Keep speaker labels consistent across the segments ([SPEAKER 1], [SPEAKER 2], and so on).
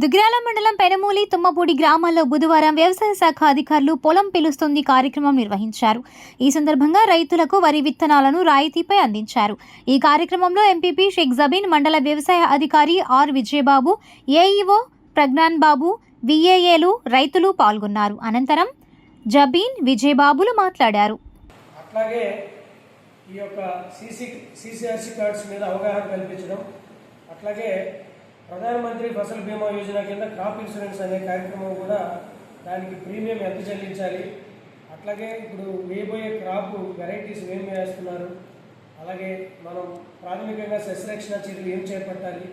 [SPEAKER 1] దుగ్రాల మండలం పెనమూలి తుమ్మపూడి గ్రామాల్లో బుధవారం వ్యవసాయ శాఖ అధికారులు పొలం పిలుస్తుంది కార్యక్రమం నిర్వహించారు. ఈ సందర్భంగా రైతులకు వరి విత్తనాలను రాయితీపై అందించారు. ఈ కార్యక్రమంలో ఎంపీపీ షేక్ జబీన్ మండల వ్యవసాయ అధికారి ఆర్ విజయబాబు ఏఈఓ ప్రజ్ఞాన్ బాబు విఏఏలు రైతులు పాల్గొన్నారు. అనంతరం జబీన్ విజయబాబులు మాట్లాడారు.
[SPEAKER 2] అట్లాగే ఈ యొక్క సీసీ సీసీఆర్సీ కార్డ్స్ మీద అవగాహన కల్పించడం అట్లాగే ప్రధానమంత్రి ఫసల్ బీమా యోజన కింద క్రాప్ ఇన్సూరెన్స్ అనే కార్యక్రమం కూడా దానికి ప్రీమియం ఎంత చెల్లించాలి? అట్లాగే ఇప్పుడు వేయబోయే క్రాప్ వెరైటీస్ ఏం వేస్తున్నారు? అలాగే మనం ప్రాథమికంగా సస్యరక్షణ చర్యలు ఏం చేపట్టాలి?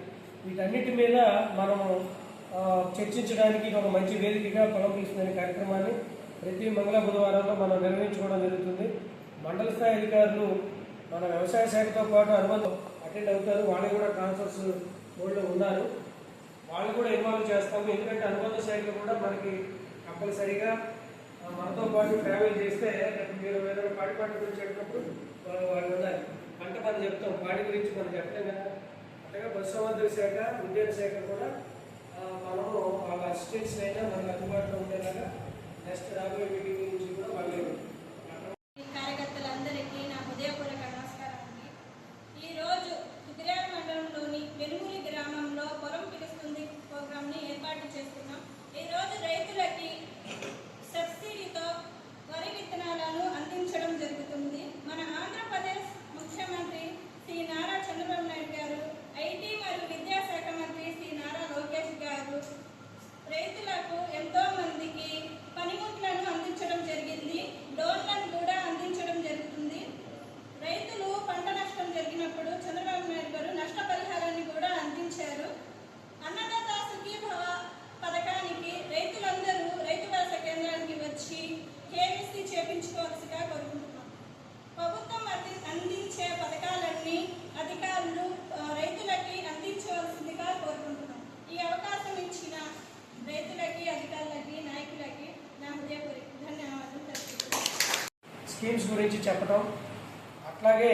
[SPEAKER 2] వీటన్నిటి మీద మనము చర్చించడానికి ఇది ఒక మంచి వేదికగా పొలం తీసుకునే కార్యక్రమాన్ని ప్రతి మంగళ బుధవారంలో మనం నిర్వహించుకోవడం జరుగుతుంది. మండల స్థాయి అధికారులు మన వ్యవసాయ శాఖతో పాటు అనుబంధం అటెండ్ అవుతారు. వాళ్ళకి కూడా ట్రాన్స్ఫర్స్ బోర్డులో ఉన్నారు. వాళ్ళు కూడా ఇన్వాల్వ్ చేస్తాము. ఎందుకంటే అనుబంధ శాఖలు కూడా మనకి కంపల్సరీగా మనతో పాటు ట్రావెల్ చేస్తే రేపు మీరు ఏదైనా పాడి పంట గురించి చెప్పినప్పుడు వాళ్ళు వాళ్ళు ఉండాలి. పంట మనం చెప్తాం. పాడి గురించి మనం చెప్పలేం కదా. అట్లాగే పశుసంవర్ధక శాఖ ఉద్యోగ శాఖ కూడా మనము వాళ్ళ అసిస్టెంట్స్ అయినా మనకు అందుబాటులో ఉండేలాగా నెక్స్ట్ రాబోయే మీటింగ్ నుంచి కూడా వాళ్ళు
[SPEAKER 3] ఈ కార్యకర్తలందరికీ నా హృదయపూర్వక నమస్కారం అండి ఈరోజు కుదిరాల మండలంలోని వెలుగులి గ్రామంలో పొలం పిలుస్తుంది ప్రోగ్రాంని ఏర్పాటు చేస్తున్నాం ఈరోజు రైతులకి సబ్సిడీతో వరి విత్తనాలను అందించడం జరుగుతుంది మన ఆంధ్రప్రదేశ్ ముఖ్యమంత్రి శ్రీ నారా చంద్రబాబు నాయుడు గారు ఐటీ మరియు విద్యాశాఖ మంత్రి శ్రీ నారా లోకేష్ గారు రైతులకు ఎంతో మందికి పనిముట్లను అందించడం జరిగింది లోన్లను కూడా అందించడం జరుగుతుంది రైతులు పంట నష్టం జరిగినప్పుడు చంద్రబాబు నాయుడు గారు నష్టపరిహారాన్ని కూడా అందించారు అన్నదాత సుఖీభవ పథకానికి రైతులందరూ రైతు భరోసా కేంద్రానికి వచ్చి కేవీసీ చేపించుకోవాల్సిగా కోరుకుంటున్నాం ప్రభుత్వం అంది అందించే పథకాలన్నీ అధికారులు ఆ, రైతులకి అందించవలసిందిగా కోరుకుంటున్నాం ఈ అవకాశం ఇచ్చిన రైతులకి అధికారులకి నాయకులకి నా హృదయపూర్వక ధన్యవాదాలు తెలుపుతున్నాను
[SPEAKER 2] స్కీమ్స్ గురించి చెప్పడం అట్లాగే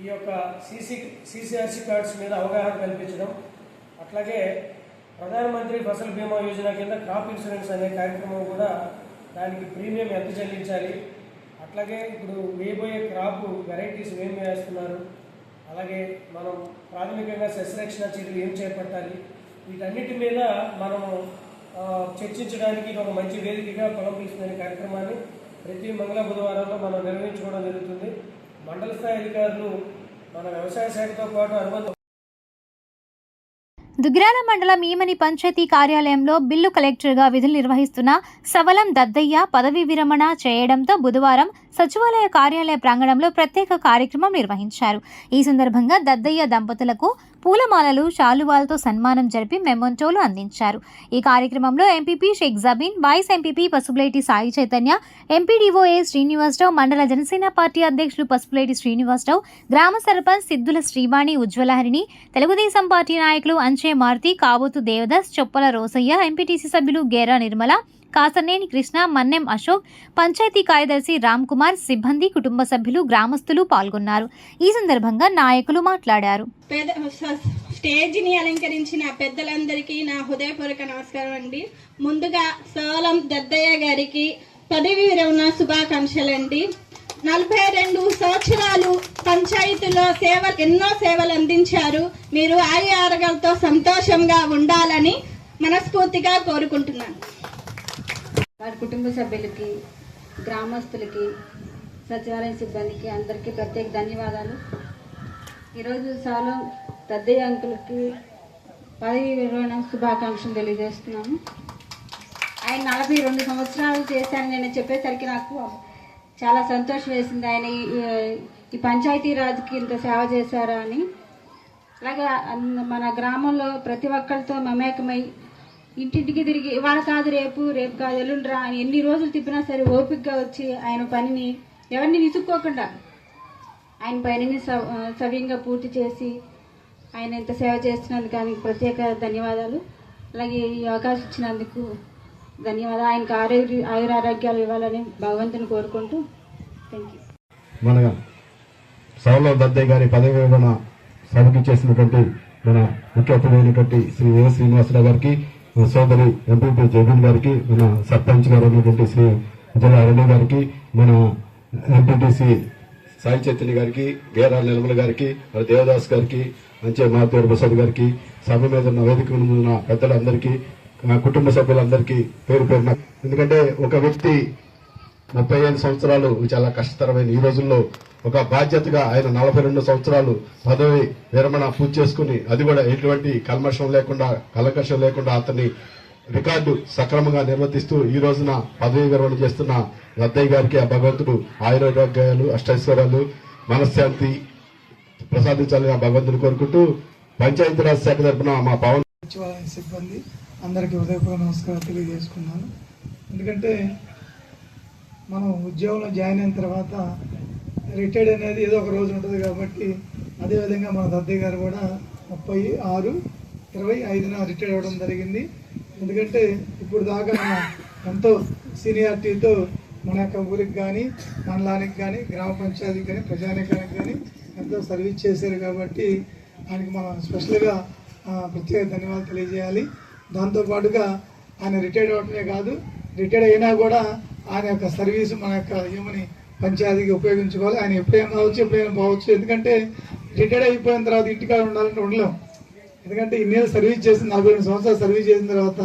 [SPEAKER 2] ఈ యొక్క సీసీ సీసీఆర్సీ కార్డ్స్ మీద అవగాహన కల్పించడం అట్లాగే ప్రధానమంత్రి ఫసల్ బీమా యోజన కింద క్రాప్ ఇన్సూరెన్స్ అనే కార్యక్రమం కూడా దానికి ప్రీమియం ఎంత చెల్లించాలి అట్లాగే ఇప్పుడు వేయబోయే క్రాప్ వెరైటీస్ ఏం వేస్తున్నారు అలాగే మనం ప్రాథమికంగా సస్యరక్షణ చర్యలు ఏం చేపట్టాలి వీటన్నిటి మీద మనము చర్చించడానికి ఇది ఒక మంచి వేదికగా పొలం తీసుకునే కార్యక్రమాన్ని ప్రతి మంగళ బుధవారంలో మనం నిర్వహించుకోవడం జరుగుతుంది. మండల స్థాయి అధికారులు మన వ్యవసాయ శాఖతో పాటు అనుబంధం
[SPEAKER 1] దుగ్గిరాల మండలం ఈమని పంచాయతీ కార్యాలయంలో బిల్లు కలెక్టర్గా విధులు నిర్వహిస్తున్న సవలం దద్దయ్య పదవీ విరమణ చేయడంతో బుధవారం సచివాలయ కార్యాలయ ప్రాంగణంలో ప్రత్యేక కార్యక్రమం నిర్వహించారు. ఈ సందర్భంగా దద్దయ్య దంపతులకు పూలమాలలు శాలువాలతో సన్మానం జరిపి మెమొంటోలు అందించారు. ఈ కార్యక్రమంలో MPP Sheikh Jabeen vice MPP Pasupuleti Sai Chaitanya MPDO Srinivasarao మండల జనసేన పార్టీ అధ్యక్షులు పసుపులేటి శ్రీనివాసరావు గ్రామ సర్పంచ్ సిద్ధుల శ్రీవాణి ఉజ్వలహరిణి తెలుగుదేశం పార్టీ నాయకులు అంచే మారుతి కాబోతు దేవదాస్ చొప్పల రోసయ్య ఎంపీటీసీ సభ్యులు గేరా నిర్మల కాసనేని కృష్ణ మన్నెం అశోక్ పంచాయతీ కార్యదర్శి రామ్ కుమార్ సిబ్బంది కుటుంబ సభ్యులు గ్రామస్తులు పాల్గొన్నారు. ఈ సందర్భంగా నాయకులు మాట్లాడారు.
[SPEAKER 3] స్టేజ్ని స్టేజిని అలంకరించిన పెద్దలందరికీ నా హృదయపూర్వక నమస్కారం అండి. ముందుగా సోలం దద్దయ్య గారికి పదవి విరమణ శుభాకాంక్షలండి. నలభై రెండు సంవత్సరాలు పంచాయతీలో సేవలు ఎన్నో సేవలు అందించారు. మీరు ఆయు సంతోషంగా ఉండాలని మనస్ఫూర్తిగా కోరుకుంటున్నాను.
[SPEAKER 4] వారి కుటుంబ సభ్యులకి గ్రామస్తులకి సచివాలయం సిబ్బందికి అందరికీ ప్రత్యేక ధన్యవాదాలు. ఈరోజు సాలో పెద్దయ్య అంకులకి పదవి విరమణ శుభాకాంక్షలు తెలియజేస్తున్నాము. ఆయన నలభై రెండు సంవత్సరాలు చేశాను నేను చెప్పేసరికి నాకు చాలా సంతోషం వేసింది. ఆయన ఈ- ఈ పంచాయతీ రాజ్కి ఇంత సేవ చేశారా అని. అలాగే మన గ్రామంలో ప్రతి ఒక్కరితో మమేకమై ఇంటింటికి తిరిగి ఇవాళ కాదు రేపు రేపు కాదు ఎల్లుండ్రా అని ఎన్ని రోజులు తిప్పినా సరే ఓపికగా వచ్చి ఆయన పనిని ఎవరిని విసుక్కోకుండా ఆయన పనిని స- సవ్యంగా పూర్తి చేసి ఆయన ఎంత సేవ చేస్తున్నందుకు ఆయనకు ప్రత్యేక ధన్యవాదాలు. అలాగే ఈ అవకాశం ఇచ్చినందుకు ధన్యవాదాలు. ఆయనకు ఆరోగ్య ఆయురారోగ్యాలు ఇవ్వాలని భగవంతుని కోరుకుంటూ థ్యాంక్ యూ
[SPEAKER 5] మన సౌరవ్ దద్దయ్య గారి పదవి విరమణ సభకి చేసినటువంటి మన ముఖ్య అతిథైనటువంటి శ్రీ ఏ శ్రీనివాసరావు గారికి సోదరి ఎంపీ జగన్ గారికి మన సర్పంచ్ గారు అయినటువంటి శ్రీ విజయ అరణ్య గారికి మన ఎంపీటీసీ సాయి చైతన్య గారికి గేరా నిర్మల గారికి మరి దేవదాస్ గారికి మంచి మాధవ ప్రసాద్ గారికి సభ మీద ఉన్న వేదిక ఉన్న పెద్దలందరికీ కుటుంబ సభ్యులందరికీ పేరు పేరున. ఎందుకంటే ఒక వ్యక్తి ముప్పై ఐదు సంవత్సరాలు చాలా కష్టతరమైన ఈ రోజుల్లో ఒక బాధ్యతగా ఆయన నలభై రెండు సంవత్సరాలు పదవి విరమణ పూర్తి చేసుకుని అది కూడా ఎటువంటి కల్మషం లేకుండా కలకషం లేకుండా అతన్ని రికార్డు సక్రమంగా నిర్వర్తిస్తూ ఈ రోజున పదవి విరమణ చేస్తున్న లద్దయ్య గారికి ఆ భగవంతుడు ఆయురోగ్యాలు అష్టైశ్వర్యాలు మనశ్శాంతి ప్రసాదించాలని ఆ భగవంతుని కోరుకుంటూ పంచాయతీరాజ్ శాఖ తరపున మా పవన్
[SPEAKER 6] సిబ్బంది అందరికీ హృదయపూర్వక నమస్కారం తెలియజేసుకున్నాను. ఎందుకంటే మనం ఉద్యోగంలో జాయిన్ అయిన తర్వాత రిటైర్డ్ అనేది ఏదో ఒక రోజు ఉంటుంది కాబట్టి అదేవిధంగా మన దద్దయ్య గారు కూడా ముప్పై ఆరు ఇరవై ఐదున రిటైర్ అవ్వడం జరిగింది. ఎందుకంటే ఇప్పుడు దాకా మన ఎంతో సీనియారిటీతో మన యొక్క ఊరికి కానీ మండలానికి కానీ గ్రామ పంచాయతీకి కానీ ప్రజానికానికి కానీ ఎంతో సర్వీస్ చేశారు కాబట్టి ఆయనకి మనం స్పెషల్గా ప్రత్యేక ధన్యవాదాలు తెలియజేయాలి. దాంతోపాటుగా ఆయన రిటైర్డ్ అవ్వటమే కాదు రిటైర్డ్ అయినా కూడా ఆయన యొక్క సర్వీస్ మన యొక్క ఏమని పంచాయతీకి ఉపయోగించుకోవాలి. ఆయన ఎప్పుడైనా రావచ్చు ఎప్పుడైనా పోవచ్చు. ఎందుకంటే రిటైర్డ్ అయిపోయిన తర్వాత ఇంటికాడ ఉండాలంటే ఉండలేం. ఎందుకంటే ఇన్నేళ్ళు సర్వీస్ చేసిన నలభై రెండు సంవత్సరాలు సర్వీస్ చేసిన తర్వాత